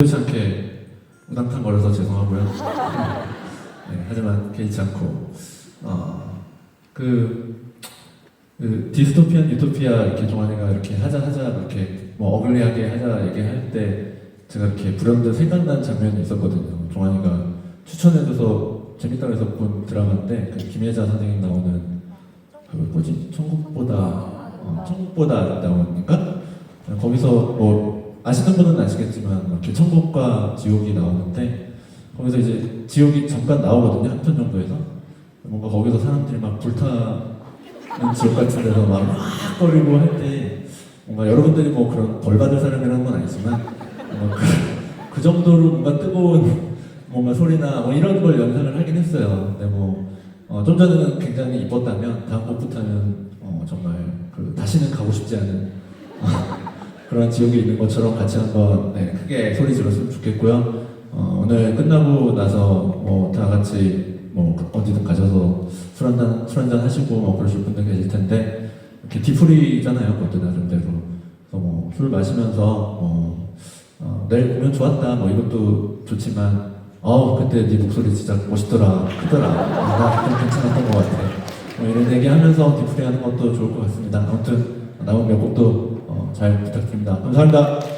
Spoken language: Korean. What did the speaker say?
그렇지 않게 우당탕 거려서 죄송하고요. 네, 하지만 않고 어, 그, 그 디스토피안 유토피아 이렇게 종환이가 이렇게 하자 하자 이렇게 뭐 어글리하게 하자 얘기할 때 제가 이렇게 불현듯 생각난 장면이 있었거든요. 종환이가 추천해줘서 재밌다고 해서 본 드라마인데 그 김혜자 선생님 나오는 그 뭐지 천국보다 어, 천국보다 아름다운인가 거기서 뭐 아시는 분은 아시겠지만 이렇게 천국과 지옥이 나오는데 거기서 이제 지옥이 잠깐 나오거든요 한 편 정도에서 뭔가 거기서 사람들이 막 불타는 지옥 같은 데서 막 막거리고 할 때 뭔가 여러분들이 뭐 그런 벌 받을 사람이라는 건 아니지만 그, 그 정도로 뭔가 뜨거운 뭔가 소리나 뭐 이런 걸 연상을 하긴 했어요. 근데 뭐 어, 좀 전에는 굉장히 이뻤다면 다음 곡부터는 어, 정말 그 다시는 가고 싶지 않은 그런 지옥에 있는 것처럼 같이 한번 네, 크게 소리 질렀으면 좋겠고요. 어, 오늘 끝나고 나서 뭐 다 같이 뭐 어디든 가셔서 술 한잔 술 한잔 하시고 뭐 그러실 분들 계실 텐데 이렇게 디프리잖아요, 그것도 나름대로. 뭐 술 마시면서 뭐 어, 내일 공연 좋았다, 뭐 이것도 좋지만 어 그때 네 목소리 진짜 멋있더라, 크더라, 나 좀 괜찮았던 것 같아. 뭐 이런 얘기하면서 디프리 하는 것도 좋을 것 같습니다. 아무튼 남은 몇 곡도 어, 잘 부탁드립니다. 감사합니다.